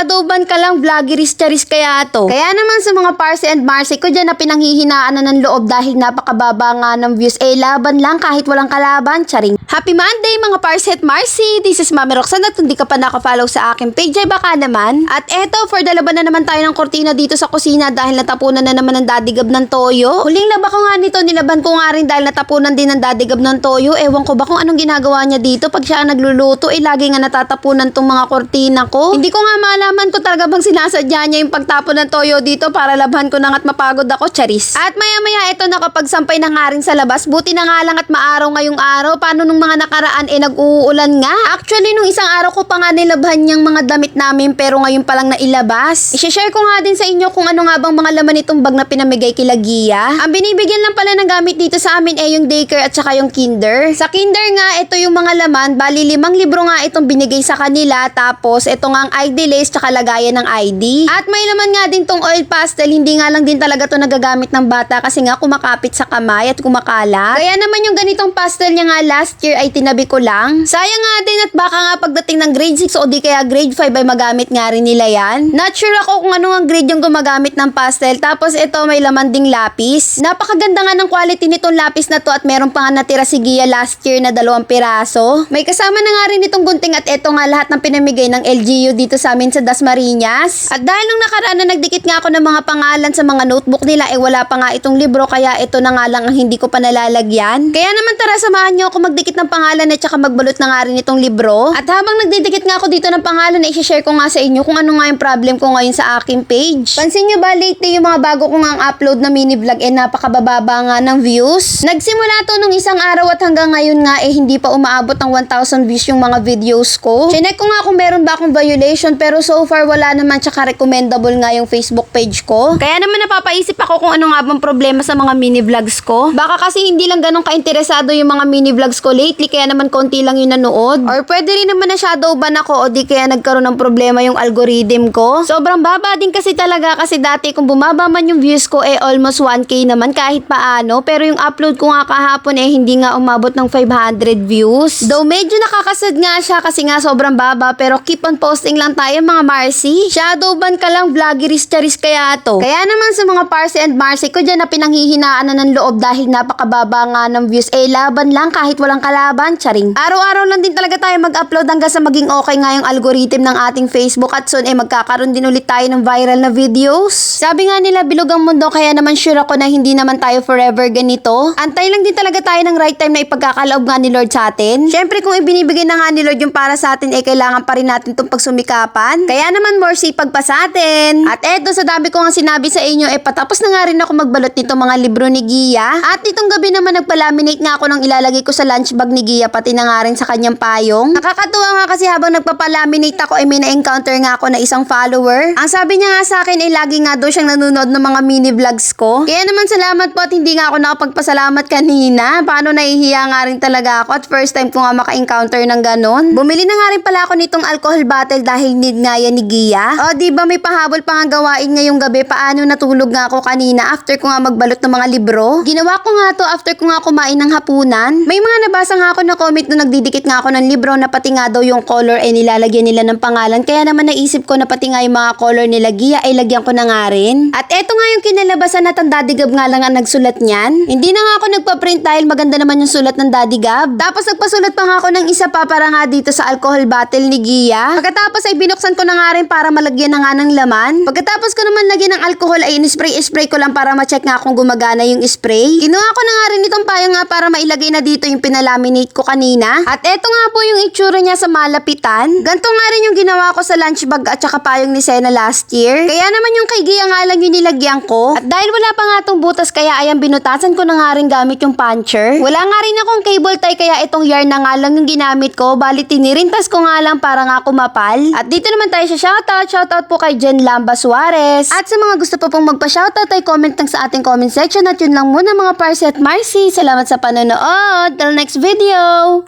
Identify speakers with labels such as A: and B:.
A: Shadow ban ka lang, vloggeris charis kaya to. Kaya naman sa mga Parsi and Marcy ko dyan na pinanghihinaan na ng loob dahil napakababa nga ng views, eh laban lang kahit walang kalaban, charing. Happy Monday mga Parsi at Marcy! This is Mami Roxanne at kung di ka pa nakafollow sa aking page ay baka naman. At eto, for the laban na naman tayo ng kortina dito sa kusina dahil natapunan na naman ng dadigab ng toyo. Huling laba ko nga nito, nilaban ko nga rin dahil natapunan din ng dadigab ng toyo. Ewan ko ba kung anong ginagawa niya dito pag siya nagluluto, eh lagi nga natatapunan tong mga kortina ko. Hindi ko nga malaman ko talaga bang sinasadya niya yung pagtapon ng toyo dito para labhan ko na nga't mapagod ako, charis. At maya maya ito nakapagsampay na nga rin sa labas, buti na nga lang at maaraw ngayong araw. Paano nung mga nakaraan eh nag-uulan nga? Actually nung isang araw ko pa nga nilabhan yung mga damit namin pero ngayon pa lang nailabas. I-share ko nga din sa inyo kung ano nga bang mga laman nitong bag na pinamigay kila Gia. Ang binibigyan lang pala ng gamit dito sa amin eh yung daycare at saka yung kinder. Sa kinder nga, ito yung mga laman. Bali, limang libro nga itong binigay sa kanila. Tapos, ito nga ang ID list tsaka lagayan ng ID. At may laman nga din tong oil pastel. Hindi nga lang din talaga to nagagamit ng bata kasi nga kumakapit sa kamay at kumakalat. Kaya naman yung ganitong pastel niya nga last year ay tinabi ko lang. Sayang nga din at baka nga pagdating ng grade 6 o di kaya grade 5 ay magamit nga rin nila yan. Not sure ako kung ano ang grade yung gumagamit ng pastel. Tapos ito may laman ding lapis. Napakaganda nga ng quality nitong lapis na to at meron pa nga natira si Gia last year na dalawang piraso. May kasama na nga rin itong gunting at ito nga lahat ng pinamigay ng LGU dito sa amin sa Dasmariñas. At dahil nung nakaraan na nagdikit nga ako ng mga pangalan sa mga notebook nila eh wala pa nga itong libro kaya ito na nga lang ang hindi ko pa nalalagyan. Kaya naman tara samahan nyo ako magdikit ng pangalan at saka magbalot na nga rin itong libro. At habang nagdidikit nga ako dito ng pangalan, i share ko nga sa inyo kung ano nga yung problem ko ngayon sa aking page. Pansin nyo ba lately yung mga bago ko nga ang upload na mini vlog eh napakabababa nga ng views? Nagsimula to nung isang araw at hanggang ngayon nga eh hindi pa umaabot ng 1,000 views yung mga videos ko. Chinek ko nga kung meron ba akong violation pero so far wala naman tsaka recommendable nga yung Facebook page ko. Kaya naman napapaisip ako kung ano nga bang problema sa mga mini vlogs ko. Baka kasi hindi lang ganun ka-interesado yung mga mini vlogs ko lately kaya naman konti lang yung nanood. Or pwede rin naman na shadow ban ako o di kaya nagkaroon ng problema yung algorithm ko. Sobrang baba din kasi talaga kasi dati kung bumaba man yung views ko eh almost 1k naman kahit paano. Pero yung upload ko nga kahapon eh hindi nga umabot ng 500 views. Though medyo nakakasad nga siya kasi nga sobrang baba pero keep on posting lang tayo mga Marcy. Shadow ban ka lang vloggeris charis kaya to. Kaya naman sa mga Parsi and Marcy ko dyan na pinanghihinaan na ng loob dahil napakababa nga ng views eh laban lang kahit walang kalaban charing. Araw-araw lang din talaga tayo mag-upload hanggang sa maging okay nga yung algorithm ng ating Facebook at soon eh magkakaroon din ulit tayo ng viral na videos. Sabi nga nila bilog ang mundo kaya naman sure ako na hindi naman tayo forever ganito. Antay lang din talaga tayo ng right time na ipagkakaloob nga ni Lord sa atin. Syempre kung ibinibigay na nga ni Lord yung para sa atin eh kailangan pa rin natin itong pagsumikapan. Kaya naman more sipag pa atin. At eto sa dami ko nga sinabi sa inyo eh patapos na nga rin ako magbalot nito mga libro ni Gia. At itong gabi naman nagpalaminate nga ako ng ilalagay ko sa lunch bag ni Gia pati na nga rin sa kanyang payong. Nakakatuwa nga kasi habang nagpapalaminate ako ay may na-encounter nga ako na isang follower. Ang sabi niya nga sa akin ay lagi nga daw siyang nanonood ng mga mini vlogs ko. Kaya naman salamat po at hindi nga ako nakapagpasalamat kanina. Paano nahihiya nga rin talaga ako at first time ko nga maka-encounter ng ganon. Bumili na nga rin pala ako nitong alcohol bottle dahil need nga yan ni Gia. O di ba may pahabol pa nga gawain ngayong gabi paano natulog nga ako kanina after ko nga magbalot ng mga libro. Ginawa ko nga to after ko nga kumain ng hapunan. May mga nabasa nga ako na comment na nagdidikit nga ako ng libro na pati nga daw yung color ay nilalagyan nila ng pangalan. Kaya naman naisip ko na pati nga yung mga color nila Gia ay lagyan ko na nga rin. At eto nga yung kinalabasan na tang Daddy Gab nga lang ang nagsulat niyan. Hindi na nga ako nagpa-print dahil maganda naman yung sulat ng Daddy Gab. Tapos nagpasulat pa nga ako ng isa pa para nga dito sa alcohol bottle ni Gia. Pagkatapos ay binuksan ko na nga rin para malagyan na nga ng laman. Pagkatapos ko naman lagyan ng alcohol ay in-spray-spray ko lang para ma-check nga kung gumagana yung spray. Kinuha ko na nga rin itong payong nga para mailagay na dito yung pinalaminate ko kanina. At eto nga po yung itsura niya sa malapitan. Ganto nga rin yung ginawa ko sa lunch bag at saka payong ni Sena last year. Kaya naman yung kay Gia nga lang yung nilagyan ko. At dahil wala pa nga tong butas kaya ayan binutasan ko na nga rin gamit yung puncher. Wala nga rin akong cable tie kaya itong yarn na nga lang yung ginamit ko. Bali tinirintas ko nga lang para nga kumapal. At dito naman tayo sa shoutout. Shoutout po kay Jen Lamba Suarez. At sa mga gusto pa pong magpa-shoutout ay comment lang sa ating comment section at yun lang muna mga Parsi at Marcy. Salamat sa panonood. Till next video!